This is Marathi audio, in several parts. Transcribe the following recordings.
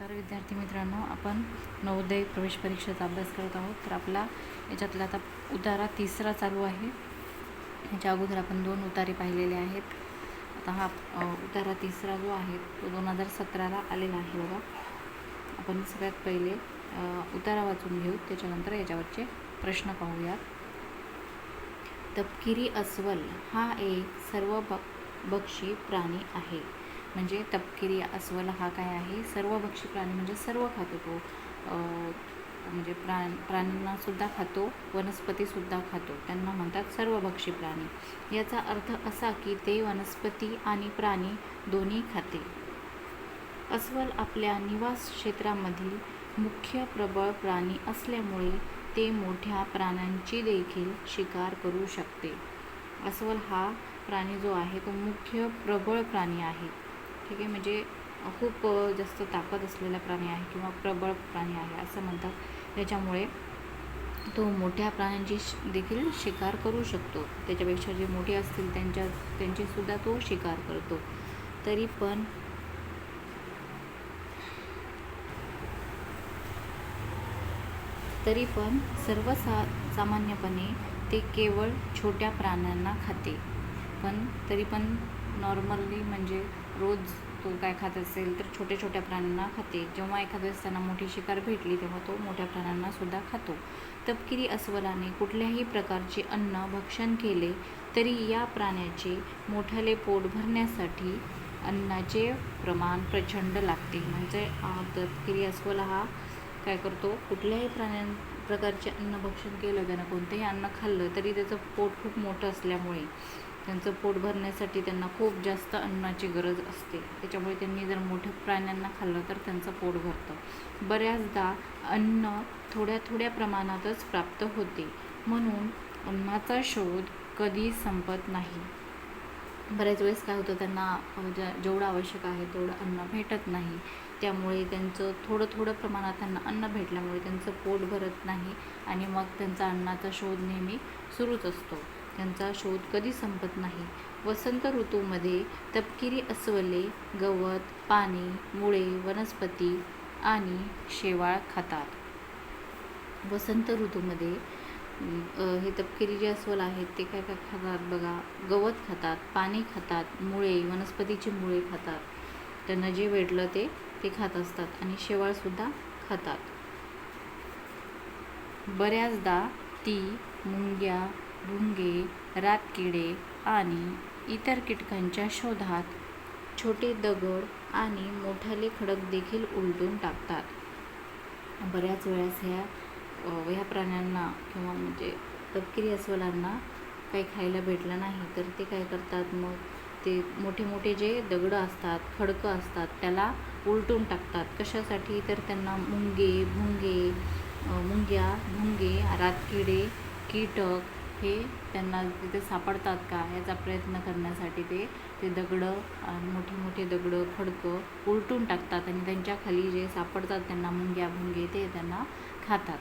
तर विद्यार्थी मित्रांनो आपण नवोदय प्रवेश परीक्षेचा अभ्यास करत आहोत. तर आपला याच्यातला आता उतारा तिसरा चालू आहे. याच्या अगोदर आपण दोन उतारे पाहिलेले आहेत. आता हा उतारा तिसरा जो आहे तो दोन हजार सतराला आलेला आहे बघा. आपण सगळ्यात पहिले उतारा वाचून घेऊ. त्याच्यानंतर याच्यावरचे प्रश्न पाहूयात. तपकिरी अस्वल हा एक सर्व बक्षी प्राणी आहे. म्हणजे तपकिरी अस्वल हा काय आहे? सर्व भक्षी प्राणी म्हणजे सर्व खातो तो. म्हणजे प्राण प्राण्यांनासुद्धा खातो वनस्पतीसुद्धा खातो. त्यांना म्हणतात सर्वभक्षी प्राणी. याचा अर्थ असा की ते वनस्पती आणि प्राणी दोन्ही खाते. अस्वल आपल्या निवास क्षेत्रामधील मुख्य प्रबळ प्राणी असल्यामुळे ते मोठ्या प्राण्यांची देखील शिकार करू शकते. अस्वल हा प्राणी जो आहे तो मुख्य प्रबळ प्राणी आहे. ठीक आहे म्हणजे खूप जास्त ताकद असलेला प्राणी आहे किंवा प्रबळ प्राणी आहे असं म्हणतात. त्याच्यामुळे तो मोठ्या प्राण्यांची श- देखील शिकार करू शकतो. त्याच्यापेक्षा जे मोठे असतील त्यांच्या त्यांचीसुद्धा तो शिकार करतो. तरी पण तरी पण सर्वसा सामान्यपणे ते केवळ छोट्या प्राण्यांना खाते. पण तरी पण नॉर्मली म्हणजे रोज तो काय खात असेल तर छोट्या छोट्या प्राण्यांना खाते. जेव्हा एखाद्या वेळेस त्यांना मोठी शिकार भेटली तेव्हा तो मोठ्या प्राण्यांना सुद्धा खातो. तपकिरी अस्वलाने कुठल्याही प्रकारचे अन्न भक्षण केले तरी या प्राण्याचे मोठाले पोट भरण्यासाठी अन्नाचे प्रमाण प्रचंड लागते. म्हणजे तपकिरी अस्वल हा काय करतो? कुठल्याही प्राण्यां प्रकारचे अन्न भक्षण केलं त्यानं कोणतंही अन्न खाल्लं तरी त्याचं पोट खूप मोठं असल्यामुळे त्यांचं पोट भरण्यासाठी त्यांना खूप जास्त अन्नाची गरज असते. त्याच्यामुळे त्यांनी जर मोठ्या प्राण्यांना खाल्लं तर त्यांचं पोट भरतं. बऱ्याचदा अन्न थोड्या थोड्या प्रमाणातच प्राप्त होते. म्हणून अन्नाचा शोध कधी संपत नाही. बऱ्याच वेळेस काय होतं त्यांना ज्या जेवढं आवश्यक आहे तेवढं अन्न भेटत नाही. त्यामुळे त्यांचं थोडं थोडं प्रमाणात त्यांना अन्न भेटल्यामुळे त्यांचं पोट भरत नाही आणि मग त्यांचा अन्नाचा शोध नेहमी सुरूच असतो. त्यांचा शोध कधी संपत नाही. वसंत ऋतूमध्ये तपकिरी अस्वले गवत पाणी मुळे वनस्पती आणि शेवाळ खातात. वसंत ऋतूमध्ये हे तपकिरी जे अस्वल आहेत ते काय काय खातात बघा? गवत खातात पाणी खातात मुळे वनस्पतीची मुळे खातात. त्यांना जे भेटलं ते ते खात असतात आणि शेवाळसुद्धा खातात. बऱ्याचदा ती मुंग्या भुंगे रातकिडे आणि इतर कीटकांच्या शोधात छोटे दगड आणि मोठाले खडक देखील उलटून टाकतात. बऱ्याच वेळेस ह्या ह्या प्राण्यांना किंवा म्हणजे तपकिरी अस्वलांना काही खायला भेटलं नाही तर ते काय करतात? मग ते मोठे मोठे जे दगडं असतात खडकं असतात त्याला उलटून टाकतात. कशासाठी? तर त्यांना मुंगे भुंगे मुंग्या भुंगे रातकिडे कीटक हे त्यांना तिथे सापडतात का याचा प्रयत्न करण्यासाठी ते ते दगडं आणि मोठे मोठे दगडं खडकं उलटून टाकतात आणि त्यांच्याखाली जे सापडतात त्यांना मुंग्या भुंगे ते त्यांना खातात.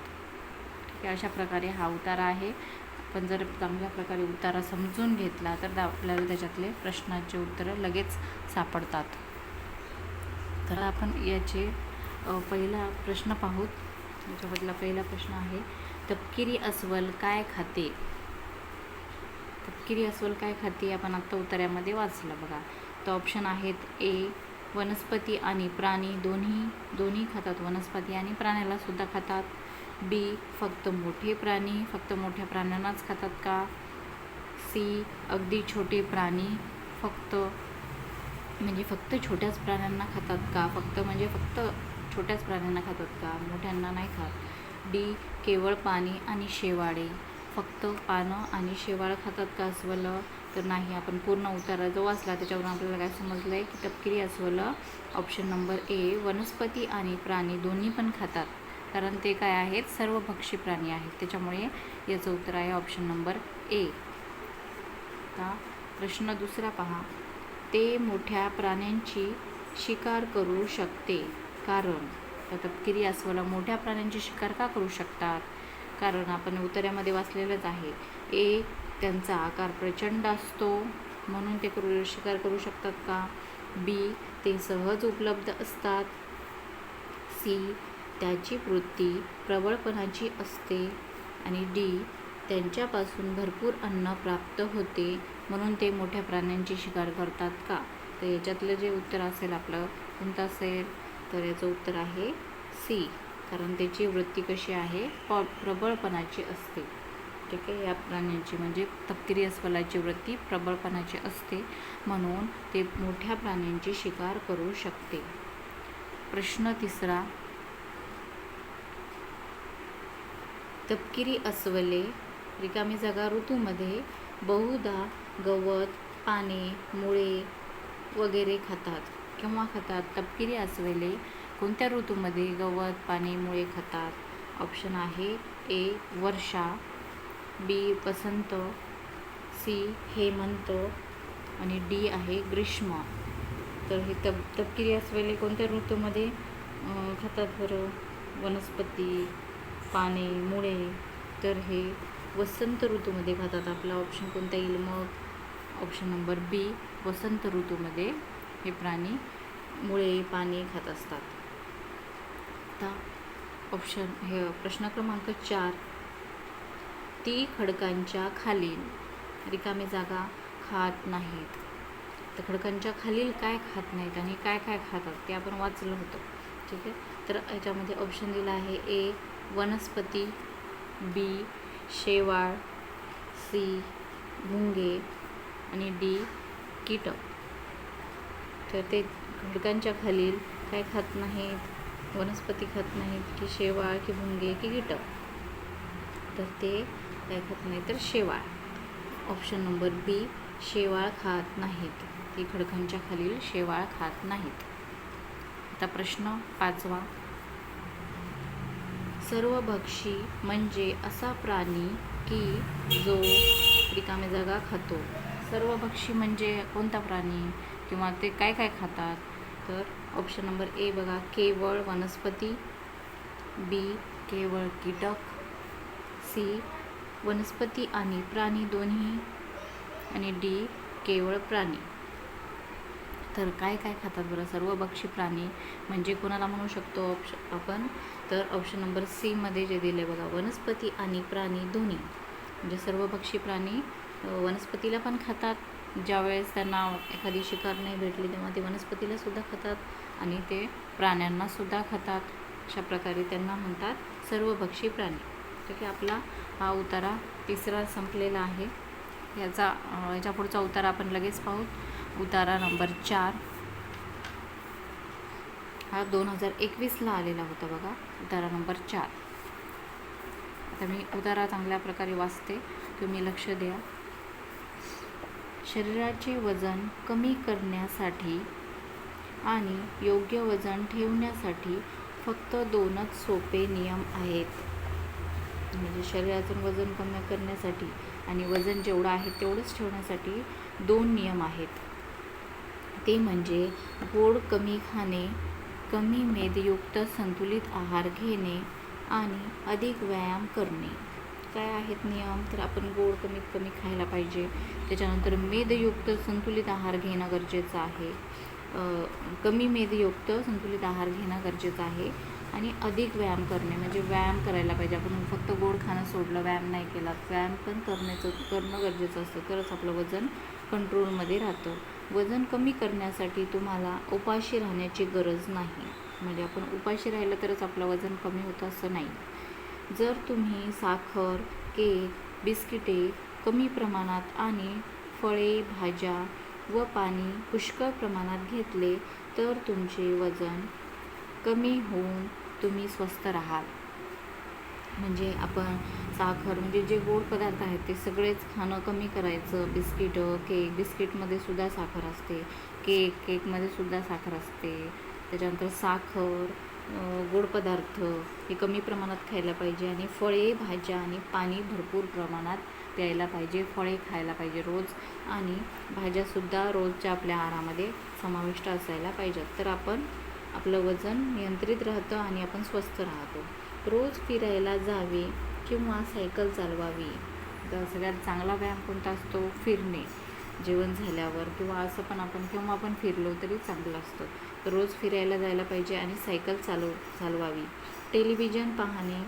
ठीक आहे अशा प्रकारे हा उतारा आहे. आपण जर चांगल्या प्रकारे उतारा समजून घेतला तर आपल्याला त्याच्यातले प्रश्नाचे उत्तरं लगेच सापडतात. तर आपण याचे पहिला प्रश्न पाहूत. याच्यामधला पहिला प्रश्न आहे तपकिरी अस्वल काय खाते? तपकिरी अस्वल काय खाते आपण आत्ता उतार्यामध्ये वाचलं बघा. तर ऑप्शन आहेत ए वनस्पती आणि प्राणी. दोन्ही दोन्ही खातात वनस्पती आणि प्राण्याला सुद्धा खातात. बी फक्त मोठे प्राणी. फक्त मोठ्या प्राण्यांनाच खातात का? सी अगदी छोटे प्राणी. फक्त म्हणजे फक्त छोट्याच प्राण्यांना खातात का? फक्त म्हणजे फक्त छोट्याच प्राण्यांना खातात का? मोठ्यांना नाही खात. डी केवळ पाणी आणि शेवाळे. फक्त पानं आणि शेवाळ खातात का अस्वलं? तर नाही आपण पूर्ण उतारा जो वाचला त्याच्यावरून आपल्याला काय समजलं आहे की तपकिरी अस्वलं ऑप्शन नंबर ए वनस्पती आणि प्राणी दोन्ही पण खातात. कारण ते काय आहेत? सर्व भक्षी प्राणी आहेत. त्याच्यामुळे याचं उत्तर आहे ऑप्शन नंबर ए आता प्रश्न दुसरा पहा. ते मोठ्या प्राण्यांची शिकार करू शकते. कारण? तर तपकिरी अस्वलं मोठ्या प्राण्यांची शिकार का करू शकतात? कारण आपण उतऱ्यामध्ये वाचलेलंच आहे. ए त्यांचा आकार प्रचंड असतो. म्हणून ते क्रूर शिकार करू शकतात का? बी ते सहज उपलब्ध असतात. सी त्याची वृत्ती प्रबळपणाची असते. आणि डी त्यांच्यापासून भरपूर अन्न प्राप्त होते. म्हणून ते मोठ्या प्राण्यांची शिकार करतात का? तर याच्यातलं जे उत्तर असेल आपलं कोणतं असेल? तर याचं उत्तर आहे सी. कारण त्याची वृत्ती कशी आहे प प्रबळपणाची असते. ठीक आहे? या प्राण्यांची म्हणजे तपकिरी अस्वलाची वृत्ती प्रबळपणाची असते म्हणून ते मोठ्या प्राण्यांची शिकार करू शकते. प्रश्न तिसरा. तपकिरी अस्वले रिकामी जागा ऋतूमध्ये बहुधा गवत पाने मुळे वगैरे खातात केव्हा खातात. तपकिरी अस्वले कोणत्या ऋतूमध्ये गवत पाने मुळे खातात? ऑप्शन आहे ए वर्षा. बी वसंत. सी हेमंत. आणि डी आहे ग्रीष्म. तर हे तब तपकिरी असलेले कोणत्या ऋतूमध्ये खतात खातात बरं? वनस्पती पाने मुळे. तर हे वसंत ऋतूमध्ये खातात आपला ऑप्शन कोणता येईल? मग ऑप्शन नंबर बी वसंत ऋतूमध्ये हे प्राणी मुळे पाने खात असतात. आता ऑप्शन हे प्रश्न क्रमांक चार. ती खडकांच्या खालील रिकामी जागा खात नाहीत. तर खडकांच्या खालील काय खात नाहीत आणि काय काय खातात ते आपण वाचलं होतं. ठीक आहे? तर याच्यामध्ये ऑप्शन दिला आहे ए वनस्पती बी शेवाळ सी भुंगे आणि डी कीटक. तर ते खडकांच्या खालील काय खात नाहीत? वनस्पती खात नाहीत की शेवाळ की भुंगे की कीटक. तर ते काय खात नाही तर शेवाळ ऑप्शन नंबर बी शेवाळ खात नाहीत. ती खडकांच्या खालील शेवाळ खात नाहीत. आता प्रश्न पाचवा. सर्वभक्षी म्हणजे असा प्राणी की जो रिकामी जागा खातो. सर्वभक्षी म्हणजे कोणता प्राणी? किंवा ते काय काय खातात? तर ऑप्शन नंबर ए बघा. केवळ वनस्पती बी केवळ कीटक सी वनस्पती आणि प्राणी दोन्ही आणि डी केवळ प्राणी. तर काय काय खातात बरं? सर्व भक्षी प्राणी म्हणजे कोणाला म्हणू शकतो ऑप्शन आपण? तर ऑप्शन नंबर सीमध्ये जे दिले बघा वनस्पती आणि प्राणी दोन्ही. म्हणजे सर्व भक्षी प्राणी वनस्पतीला पण खातात. ज्यावेळेस त्यांना एखादी शिकार नाही भेटली तेव्हा ते वनस्पतीलासुद्धा खातात आणि ते प्राण्यांनासुद्धा खातात. अशा प्रकारे त्यांना म्हणतात सर्व भक्षी प्राणी. ठीक आहे आपला हा उतारा तिसरा संपलेला आहे. याचा याच्या पुढचा उतारा आपण लगेच पाहू. उतारा नंबर चार. हा दोन हजार एकवीसला आलेला होता बघा. उतारा नंबर चार. आता मी उतारा चांगल्या प्रकारे वाचते. तुम्ही लक्ष द्या. शरीराचे वजन कमी करण्यासाठी आणि योग्य वजन ठेवण्यासाठी फक्त दोनच सोपे नियम आहेत. म्हणजे शरीरातून वजन कमी करण्यासाठी आणि वजन जेवढं आहे तेवढंच ठेवण्यासाठी दोन नियम आहेत. ते म्हणजे गोड कमी खाणे कमी मेदयुक्त संतुलित आहार घेणे आणि अधिक व्यायाम करणे. काय आहेत नियम तर आपण गोड कमीत कमी खायला पाहिजे. त्याच्यानंतर मेदयुक्त संतुलित आहार घेणं गरजेचं आहे. कमी मेदयुक्त संतुलित आहार घेणं गरजेचं आहे. आणि अधिक व्यायाम करणे म्हणजे व्यायाम करायला पाहिजे. आपण फक्त गोड खाणं सोडलं व्यायाम नाही केला व्यायाम पण करण्याचं करणं गरजेचं असतं. तरच आपलं वजन कंट्रोलमध्ये राहतं. वजन कमी करण्यासाठी तुम्हाला उपाशी राहण्याची गरज नाही. म्हणजे आपण उपाशी राहिलं तरच आपलं वजन कमी होतं असं नाही. जर तुम्ही साखर केक बिस्किटे कमी प्रमाणात आणि फळे भाज्या व पाणी पुष्कळ प्रमाणात घेतले तर तुमचे वजन कमी होऊन तुम्ही स्वस्त राहाल. म्हणजे आपण साखर म्हणजे जे गोड पदार्थ आहेत ते सगळेच खाणं कमी करायचं. बिस्किटं केक बिस्किटमध्ये सुद्धा साखर असते. केक केकमध्ये सुद्धा साखर असते. त्याच्यानंतर साखर गोड पदार्थ हे कमी प्रमाणात खायला पाहिजे आणि फळे भाज्या आणि पाणी भरपूर प्रमाणात प्यायला पाहिजे फळे खायला पाहिजे रोज. आणि भाज्यासुद्धा रोजच्या आपल्या आहारामध्ये समाविष्ट असायला पाहिजेत. तर आपण आपलं वजन नियंत्रित राहतं आणि आपण स्वस्थ राहतो. रोज फिरायला जावे किंवा सायकल चालवावी तर सगळ्यात चांगला व्यायाम कोणता असतो? फिरणे. जेवण झाल्यावर किंवा असं पण आपण केव्हा आपण फिरलो तरी चांगलं असतं. रोज फिरायला जायला पाहिजे आणि सायकल चालव चालवावी. टेलिव्हिजन पाहणे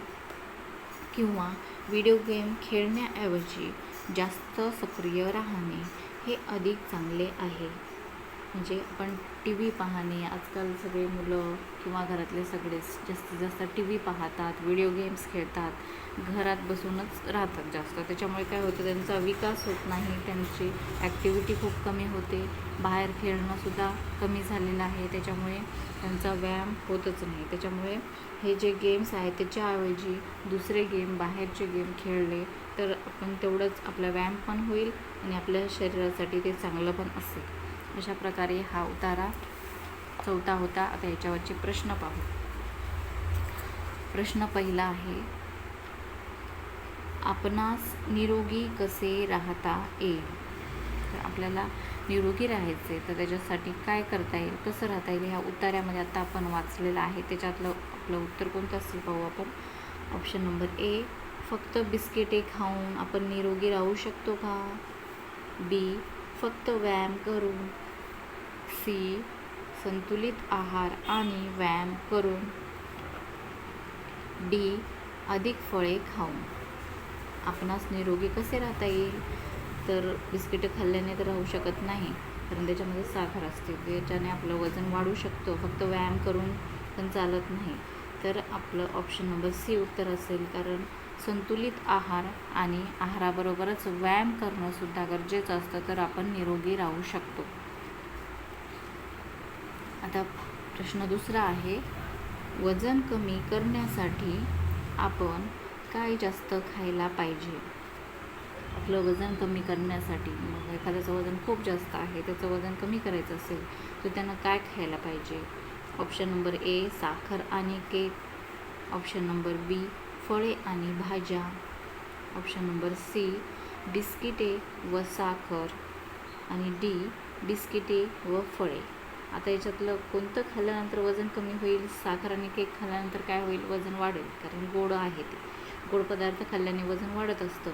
किंवा व्हिडिओ गेम खेळण्याऐवजी जास्त सक्रिय राहणे हे अधिक चांगले आहे. म्हणजे आपण टी व्ही पाहणे आजकाल सगळे मुलं किंवा घरातले सगळेच जास्तीत जास्त टी व्ही पाहतात व्हिडिओ गेम्स खेळतात घरात बसूनच राहतात जास्त. त्याच्यामुळे काय होतं त्यांचा विकास होत नाही त्यांची ॲक्टिव्हिटी खूप कमी होते बाहेर खेळणंसुद्धा कमी झालेलं आहे त्याच्यामुळे त्यांचा व्यायाम होतच नाही. त्याच्यामुळे हे जे गेम्स आहेत त्याच्याऐवजी दुसरे गेम बाहेरचे गेम खेळले तर आपण तेवढंच आपला व्यायाम पण होईल आणि आपल्या शरीरासाठी ते चांगलं पण असेल. अशा प्रकारे हा उतारा चौथा होता. आता याच्यावरचे प्रश्न पाहू. प्रश्न पहिला आहे आपणास निरोगी कसे राहता येईल? तर आपल्याला निरोगी राहायचे तर त्याच्यासाठी काय करता येईल कसं राहता येईल ह्या उतार्यामध्ये आता आपण वाचलेलं आहे. त्याच्यातलं आपलं उत्तर कोणतं असेल पाहू आपण? ऑप्शन नंबर ए फक्त बिस्किटे खाऊन आपण निरोगी राहू शकतो का? बी फक्त व्यायाम करून सी संतुलित आहार आणि व्यायाम करून डी अधिक फळे खाऊन. आपणास निरोगी कसे राहता येईल? तर बिस्किटं खाल्ल्याने तर राहू शकत नाही कारण त्याच्यामध्ये साखर असते. त्याच्याने आपलं वजन वाढू शकतो. फक्त व्यायाम करून पण चालत नाही. तर आपलं ऑप्शन नंबर सी उत्तर असेल कारण संतुलित आहार आणि आहाराबरोबरच व्यायाम करणंसुद्धा गरजेचं असतं तर आपण निरोगी राहू शकतो. आता प्रश्न दुसरा आहे वजन कमी करण्यासाठी आपण काय जास्त खायला पाहिजे? आपलं वजन कमी करण्यासाठी मग एखाद्याचं वजन खूप जास्त आहे त्याचं वजन कमी करायचं असेल तर त्यानं काय खायला पाहिजे? ऑप्शन नंबर ए साखर आणि केक. ऑप्शन नंबर बी फळे आणि भाज्या. ऑप्शन नंबर सी बिस्किटे व साखर आणि डी बिस्किटे व फळे. आता याच्यातलं कोणतं खाल्ल्यानंतर वजन कमी होईल? साखर आणि केक खाल्ल्यानंतर काय होईल? वजन वाढेल कारण गोड आहे ते. गोड पदार्थ खाल्ल्याने वजन वाढत असतं.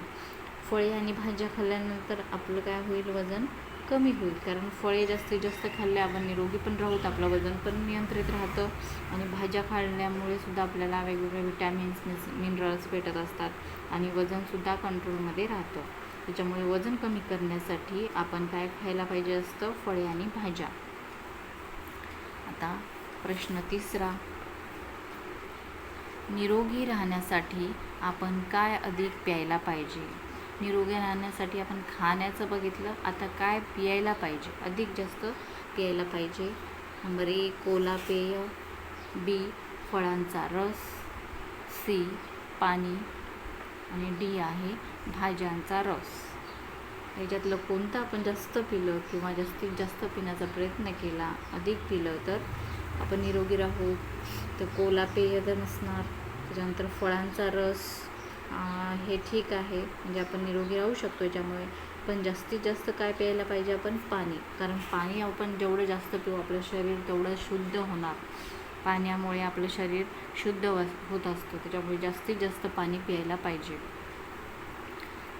फळे आणि भाज्या खाल्ल्यानंतर आपलं काय होईल? वजन कमी होईल कारण फळे जास्तीत जास्त खाल्ले आपण निरोगी पण राहूत आपलं वजन पण नियंत्रित राहतं. आणि भाज्या खाल्ल्यामुळे सुद्धा आपल्याला वेगवेगळे विटॅमिन्स मिस मिनरल्स भेटत असतात आणि वजनसुद्धा कंट्रोलमध्ये राहतं. त्याच्यामुळे वजन कमी करण्यासाठी आपण काय खायला पाहिजे असतं? फळे आणि भाज्या. आता प्रश्न तिसरा. निरोगी राहण्यासाठी आपण काय अधिक प्यायला पाहिजे? निरोगी राहण्यासाठी आपण खाण्याचं बघितलं. आता काय प्यायला पाहिजे? अधिक जास्त प्यायला पाहिजे. नंबर ए कोला पेय बी फळांचा रस सी पाणी आणि डी आहे भाज्यांचा रस. याच्यातलं कोणतं आपण जास्त पिलं किंवा जास्तीत जास्त पिण्याचा प्रयत्न केला अधिक पिलं तर आपण निरोगी राहू. तर कोला पेय तर नसणार. त्याच्यानंतर फळांचा रस हे ठीक आहे. म्हणजे आपण निरोगी राहू शकतो याच्यामुळे. पण जास्तीत जास्त काय प्यायला पाहिजे आपण? पाणी. कारण पाणी आपण जेवढं जास्त पिऊ आपलं शरीर तेवढं शुद्ध होणार. पाण्यामुळे आपलं शरीर शुद्ध होत असतं. त्याच्यामुळे जास्तीत जास्त पाणी प्यायला पाहिजे.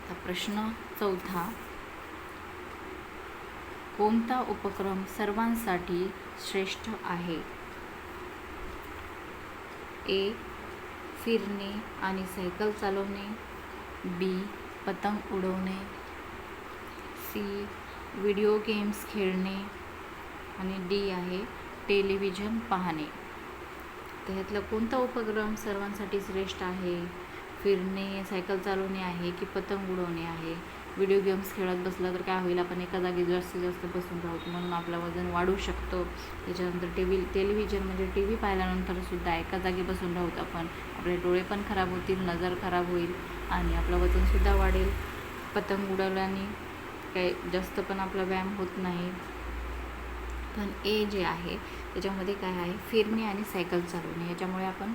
आता प्रश्न चौथा. कोणता उपक्रम सर्वांसाठी श्रेष्ठ आहे? ए फिरणे आणि सायकल चालवणे बी पतंग उडवणे सी व्हिडिओ गेम्स खेळणे आणि डी आहे टेलिव्हिजन पाहणे. तर ह्यातला कोणता उपक्रम सर्वांसाठी श्रेष्ठ आहे? फिरणे सायकल चालवणे आहे की पतंग उडवणे आहे? व्हिडिओ गेम्स खेळत बसलं तर काय होईल? आपण एका जागी जास्तीत जास्त बसून राहतो म्हणून आपलं वजन वाढू शकतो. त्याच्यानंतर टी व्ही टेलिव्हिजन म्हणजे टी व्ही पाहिल्यानंतरसुद्धा एका जागी बसून राहतो आपण. आपले डोळे पण खराब होतील नजर खराब होईल आणि आपलं वजनसुद्धा वाढेल. पतंग उडवल्याने काही जास्त पण आपला व्यायाम होत नाही. पण ए जे आहे त्याच्यामध्ये काय आहे? फिरणे आणि सायकल चालवणे. याच्यामुळे आपण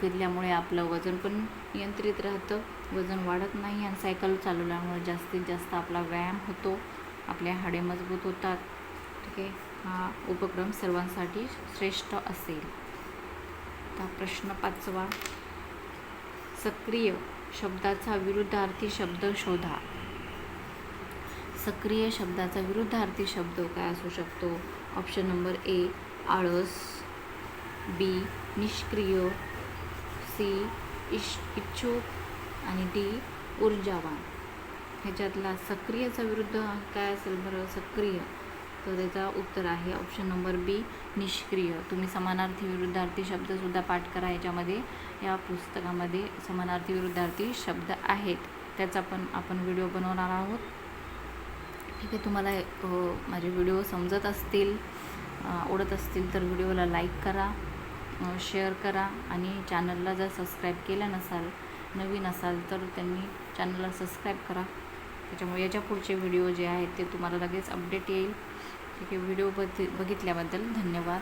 फिरल्यामुळे आपलं वजन पण नियंत्रित राहतं. वजन वाढत नाही आणि सायकल चालवल्यामुळे जास्तीत जास्त आपला व्यायाम होतो. आपले हाडे मजबूत होतात. ठीक आहे? हा उपक्रम सर्वांसाठी श्रेष्ठ असेल. आता प्रश्न पाचवा. सक्रिय शब्दाचा विरुद्धार्थी शब्द शोधा. सक्रिय शब्दाचा विरुद्धार्थी शब्द काय असू शकतो? ऑप्शन नंबर ए आळस. बी निष्क्रिय. सी इश इच्छुक. आणि डी ऊर्जावान. ह्याच्यातला सक्रियचा विरुद्ध काय असेल बरं? सक्रिय. तर त्याचा उत्तर आहे ऑप्शन नंबर बी निष्क्रिय. तुम्ही समानार्थी विरुद्धार्थी शब्दसुद्धा पाठ करा याच्यामध्ये. या पुस्तकामध्ये समानार्थी विरुद्धार्थी शब्द आहेत. त्याचा पण आपण व्हिडिओ बनवणार आहोत. ठीक आहे तुम्हाला माझे व्हिडिओ समजत असतील आवडत असतील तर व्हिडिओला लाईक करा शेअर करा आणि चॅनलला जर सबस्क्राईब केलं नसाल नवीन असाल तर त्यांनी चॅनलला सबस्क्राईब करा. त्याच्यामुळे याच्या पुढचे व्हिडिओ जे आहेत ते तुम्हाला लगेच अपडेट येईल. ठीक आहे व्हिडिओ बघ बघितल्याबद्दल धन्यवाद.